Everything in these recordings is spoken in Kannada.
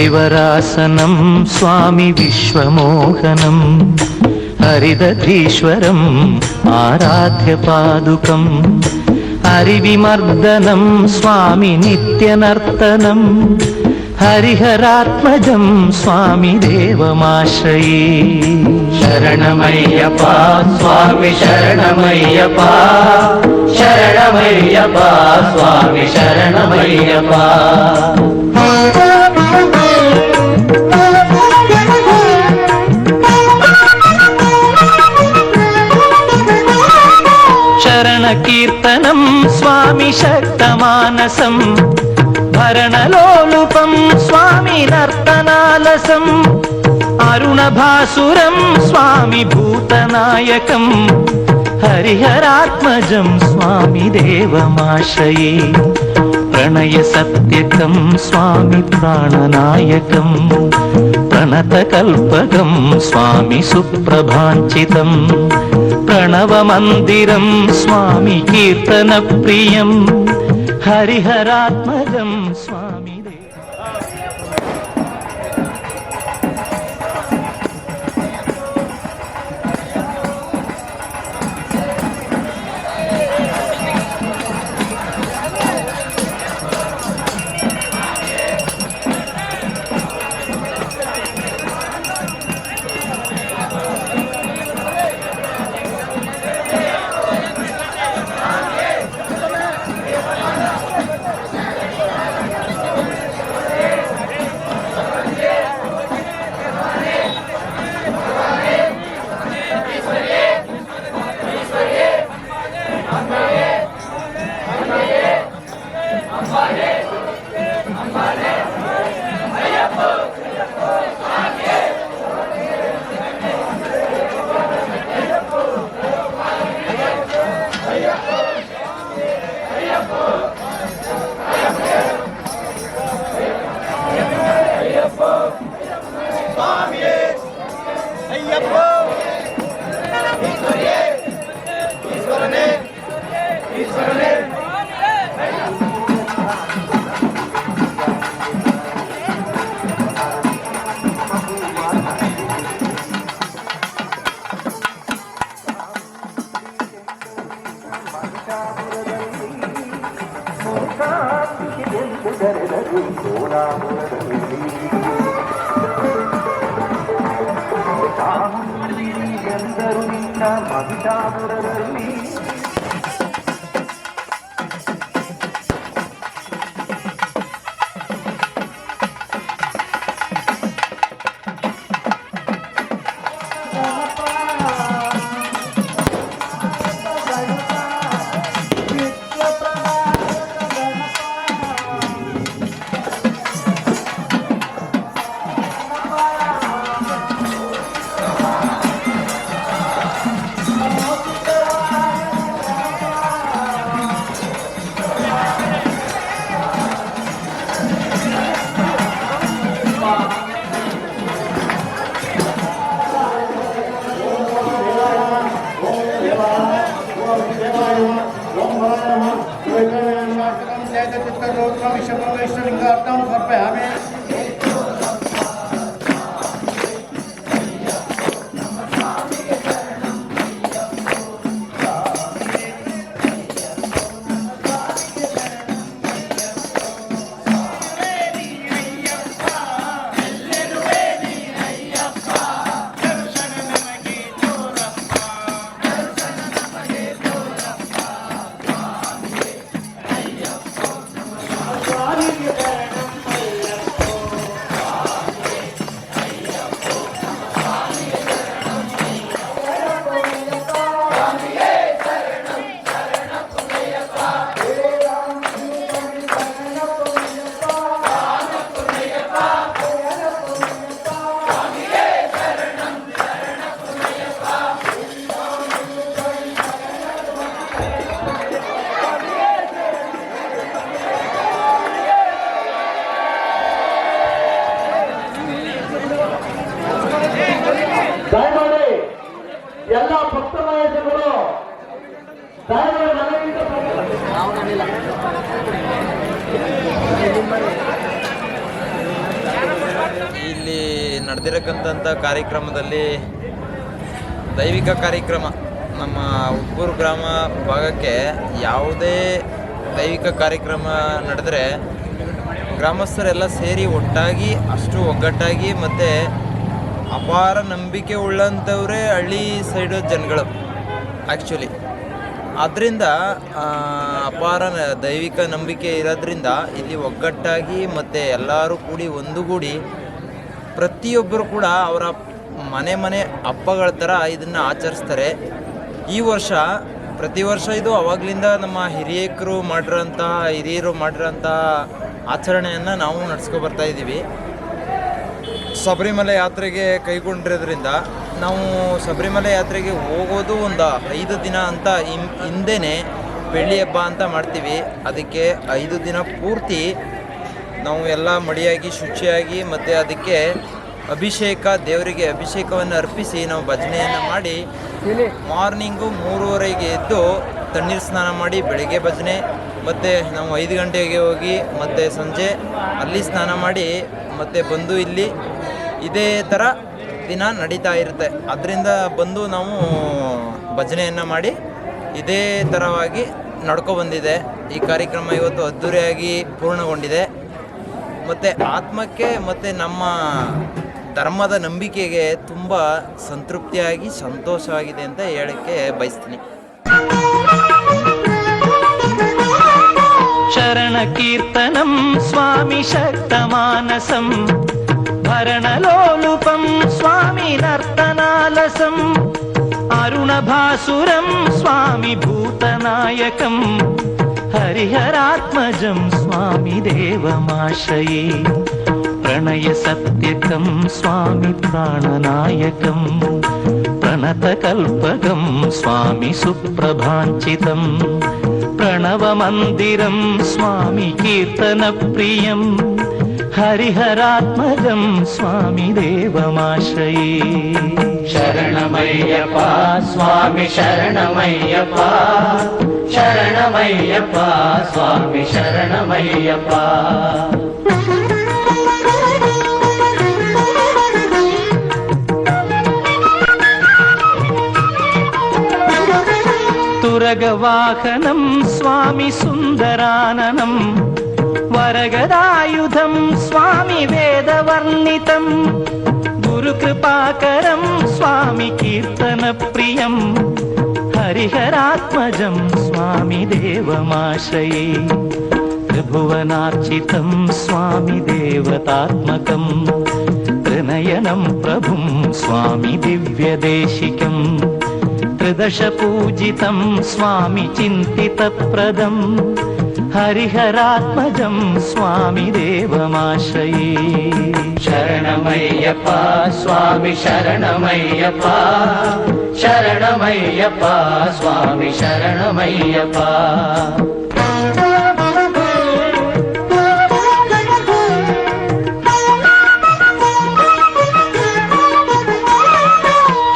हरिवरासनं स्वामि विश्वमोहनम् हरिदधीश्वरम् आराध्यपादुकम् हरिविमर्दनं स्वामि नित्यनर्तनम् हरिहरात्मजं स्वामि देवमाश्रये शरणमय्यपा स्वामि शरणमय्यपा शरणमय्यपा स्वामि शरणमय्यपा शक्तमानसम् भरणलोलुपं स्वामि नर्तनालसम् अरुणभासुरं स्वामि भूतनायकम् हरिहरात्मजं स्वामि देवमाश्रये प्रणयसत्यकं स्वामि प्राणनायकम् प्रणतकल्पकं स्वामि सुप्रभाञ्चितम् प्रणवमन्दिरं स्वामि कीर्तनप्रियम् हरिहरात्मजं स्वामि కుదరదని సోరామురదని తాము నిన్న మహిళామురదని registering karta for having ಎಲ್ಲ ಭಕ್ತ ನಾಯಕರುಗಳು ಇಲ್ಲಿ ನಡೆದಿರಕ್ಕಂಥ ಕಾರ್ಯಕ್ರಮದಲ್ಲಿ ದೈವಿಕ ಕಾರ್ಯಕ್ರಮ ನಮ್ಮ ಉಬ್ಬೂರು ಗ್ರಾಮ ಭಾಗಕ್ಕೆ ಯಾವುದೇ ದೈವಿಕ ಕಾರ್ಯಕ್ರಮ ನಡೆದರೆ ಗ್ರಾಮಸ್ಥರೆಲ್ಲ ಸೇರಿ ಒಟ್ಟಾಗಿ ಅಷ್ಟು ಒಗ್ಗಟ್ಟಾಗಿ ಮತ್ತು ಅಪಾರ ನಂಬಿಕೆ ಉಳ್ಳಂಥವರೇ ಹಳ್ಳಿ ಸೈಡ್ ಜನಗಳು ಆ್ಯಕ್ಚುಲಿ ಆದ್ದರಿಂದ ಅಪಾರ ದೈವಿಕ ನಂಬಿಕೆ ಇರೋದ್ರಿಂದ ಇಲ್ಲಿ ಒಗ್ಗಟ್ಟಾಗಿ ಮತ್ತು ಎಲ್ಲರೂ ಕೂಡಿ ಒಂದುಗೂಡಿ ಪ್ರತಿಯೊಬ್ಬರು ಕೂಡ ಅವರ ಮನೆ ಮನೆ ಹಬ್ಬಗಳ ಥರ ಇದನ್ನು ಆಚರಿಸ್ತಾರೆ. ಈ ವರ್ಷ, ಪ್ರತಿ ವರ್ಷ ಇದು ಅವಾಗಲಿಂದ ನಮ್ಮ ಹಿರಿಯಕರು ಮಾಡಿರೋಂತಹ ಹಿರಿಯರು ಮಾಡಿರೋಂತಹ ಆಚರಣೆಯನ್ನು ನಾವು ಬರ್ತಾ ಇದ್ದೀವಿ ಶಬರಿಮಲೆ ಯಾತ್ರೆಗೆ ಕೈಗೊಂಡಿರೋದ್ರಿಂದ ನಾವು ಶಬರಿಮಲೆ ಯಾತ್ರೆಗೆ ಹೋಗೋದು ಒಂದು ಐದು ದಿನ ಅಂತ ಹಿಂದೆನೇ ಬೆಳ್ಳಿ ಹಬ್ಬ ಅಂತ ಮಾಡ್ತೀವಿ. ಅದಕ್ಕೆ ಐದು ದಿನ ಪೂರ್ತಿ ನಾವು ಎಲ್ಲ ಮಡಿಯಾಗಿ, ಶುಚಿಯಾಗಿ ಮತ್ತು ಅದಕ್ಕೆ ಅಭಿಷೇಕ, ದೇವರಿಗೆ ಅಭಿಷೇಕವನ್ನು ಅರ್ಪಿಸಿ ನಾವು ಭಜನೆಯನ್ನು ಮಾಡಿ ಮಾರ್ನಿಂಗು ಮೂರುವರೆಗೆ ಎದ್ದು ತಣ್ಣೀರು ಸ್ನಾನ ಮಾಡಿ ಬೆಳಗ್ಗೆ ಭಜನೆ ಮತ್ತು ನಾವು ಐದು ಗಂಟೆಗೆ ಹೋಗಿ ಮತ್ತು ಸಂಜೆ ಅಲ್ಲಿ ಸ್ನಾನ ಮಾಡಿ ಮತ್ತು ಬಂದು ಇಲ್ಲಿ ಇದೇ ಥರ ದಿನ ನಡೀತಾ ಇರುತ್ತೆ. ಅದರಿಂದ ಬಂದು ನಾವು ಭಜನೆಯನ್ನು ಮಾಡಿ ಇದೇ ಥರವಾಗಿ ಬಂದಿದೆ. ಈ ಕಾರ್ಯಕ್ರಮ ಇವತ್ತು ಅದ್ದೂರಿಯಾಗಿ ಪೂರ್ಣಗೊಂಡಿದೆ. ಮತ್ತು ಆತ್ಮಕ್ಕೆ ಮತ್ತು ನಮ್ಮ ಧರ್ಮದ ನಂಬಿಕೆಗೆ ತುಂಬ ಸಂತೃಪ್ತಿಯಾಗಿ ಸಂತೋಷವಾಗಿದೆ ಅಂತ ಹೇಳಕ್ಕೆ ಬಯಸ್ತೀನಿ. ಶರಣ ಕೀರ್ತನಂ ಸ್ವಾಮಿ ಶಕ್ತ ಮಾನಸಂ भरणलोलुपं स्वामि नर्तनालसम् अरुणभासुरं स्वामि भूतनायकं हरिहरात्मजं स्वामि देवमाश्रये प्रणयसत्यकं स्वामि प्राणनायकम् प्रणतकल्पकं स्वामि सुप्रभाञ्चितम् प्रणवमन्दिरं स्वामि कीर्तनप्रियम् ஹரிஹராத்மகம் சுவாமி தேவமாஸ்ரயே சரணமையப்பா சுவாமி சரணமையப்பா சரணமையப்பா சுவாமி சரணமையப்பா. துரக வாகனம் சுவாமி சுந்தரானனம் वरगदायुधं स्वामि वेदवर्णितं गुरुकृपाकरं स्वामि कीर्तनप्रियं हरिहरात्मजं स्वामि देवमाश्रये त्रिभुवनार्चितं स्वामि देवतात्मकं त्रिनयनं प्रभुं स्वामि दिव्यदेशिकम् त्रिदशपूजितं स्वामि चिन्तितप्रदं ஹரிஹராத்மஜம் சுவாமி தேவமாசயே சரணமையப்பா சுவாமி சரணமையப்பா சரணமையப்பா சுவாமி சரணமையப்பா.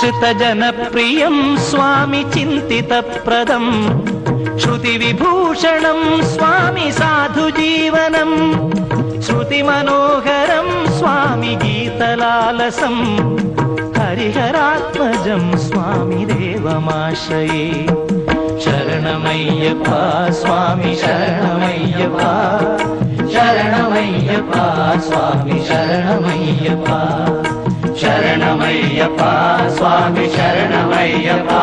श्रुतजनप्रियं स्वामि चिन्तितप्रदम् श्रुतिविभूषणं स्वामि साधुजीवनम् श्रुतिमनोहरं स्वामि गीतलालसं हरिहरात्मजं स्वामि देवमाश्रये। शरणमय्यप्पा स्वामि शरणमय्यपा शरणमय्यपा स्वामि शरणमय्यपा शरणमय्यपा स्वामि शरणमय्यपा